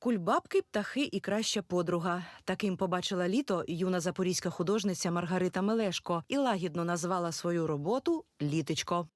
Кульбабки, птахи і краща подруга. Таким побачила літо юна запорізька художниця Маргарита Мелешко і лагідно назвала свою роботу Літечко.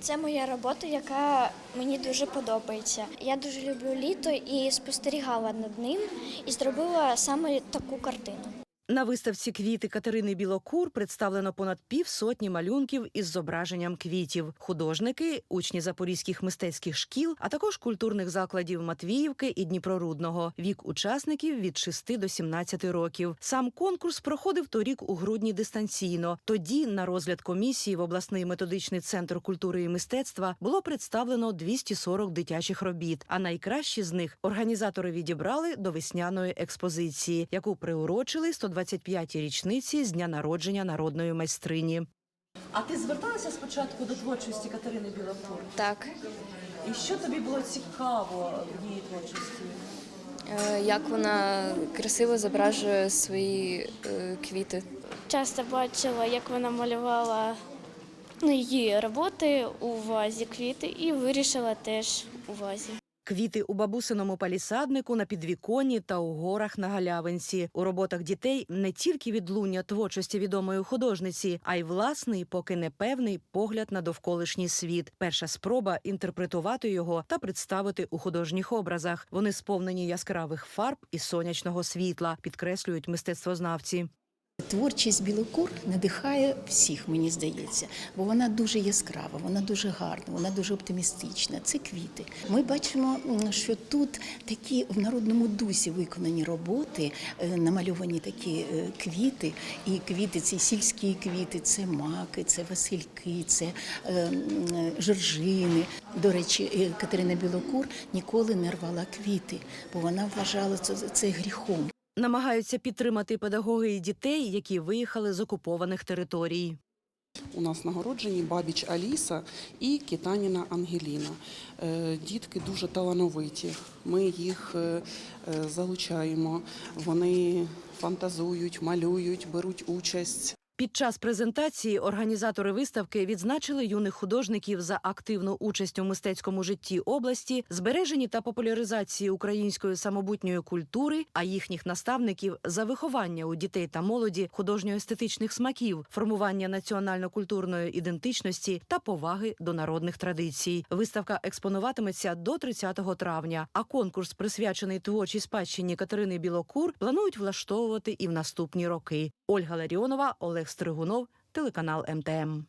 Це моя робота, яка мені дуже подобається. Я дуже люблю літо і спостерігала над ним і зробила саме таку картину. На виставці квіти Катерини Білокур представлено понад півсотні малюнків із зображенням квітів. Художники, учні запорізьких мистецьких шкіл, а також культурних закладів Матвіївки і Дніпрорудного. Вік учасників від 6 до 17 років. Сам конкурс проходив торік у грудні дистанційно. Тоді на розгляд комісії в обласний методичний центр культури і мистецтва було представлено 240 дитячих робіт. А найкращі з них організатори відібрали до весняної експозиції, яку приурочили 125-й річниці з дня народження народної майстрині. А ти зверталася спочатку до творчості Катерини Білокур? Так, І що тобі було цікаво в її творчості? е, як вона красиво зображує свої е, квіти. Часто бачила, як вона малювала ну, її роботи у вазі квіти, і вирішила теж у вазі. Квіти у бабусиному палісаднику на підвіконні та у горах на галявинці. У роботах дітей не тільки відлуння творчості відомої художниці, а й власний, поки непевний погляд на довколишній світ. Перша спроба інтерпретувати його та представити у художніх образах. Вони сповнені яскравих фарб і сонячного світла, підкреслюють мистецтвознавці. Творчість Білокур надихає всіх, мені здається, бо вона дуже яскрава, вона дуже гарна, вона дуже оптимістична. Це квіти. Ми бачимо, що тут такі в народному дусі виконані роботи, е, намальовані такі е, квіти, і квіти це сільські квіти, це маки, це васильки, це е, жоржини. До речі, Катерина Білокур ніколи не рвала квіти, бо вона вважала це, це гріхом. Намагаються підтримати педагоги і дітей, які виїхали з окупованих територій. У нас нагороджені Бабіч Аліса і Китаніна Ангеліна. Е, Дітки дуже талановиті. Ми їх е, е, залучаємо. Вони фантазують, малюють, беруть участь. Під час презентації організатори виставки відзначили юних художників за активну участь у мистецькому житті області, збереженні та популяризації української самобутньої культури, а їхніх наставників за виховання у дітей та молоді художньо-естетичних смаків, формування національно-культурної ідентичності та поваги до народних традицій. Виставка експонуватиметься до 30 травня. А конкурс, присвячений творчій спадщині Катерини Білокур, планують влаштовувати і в наступні роки. Ольга Ларіонова, Олег Стригунов, телеканал МТМ.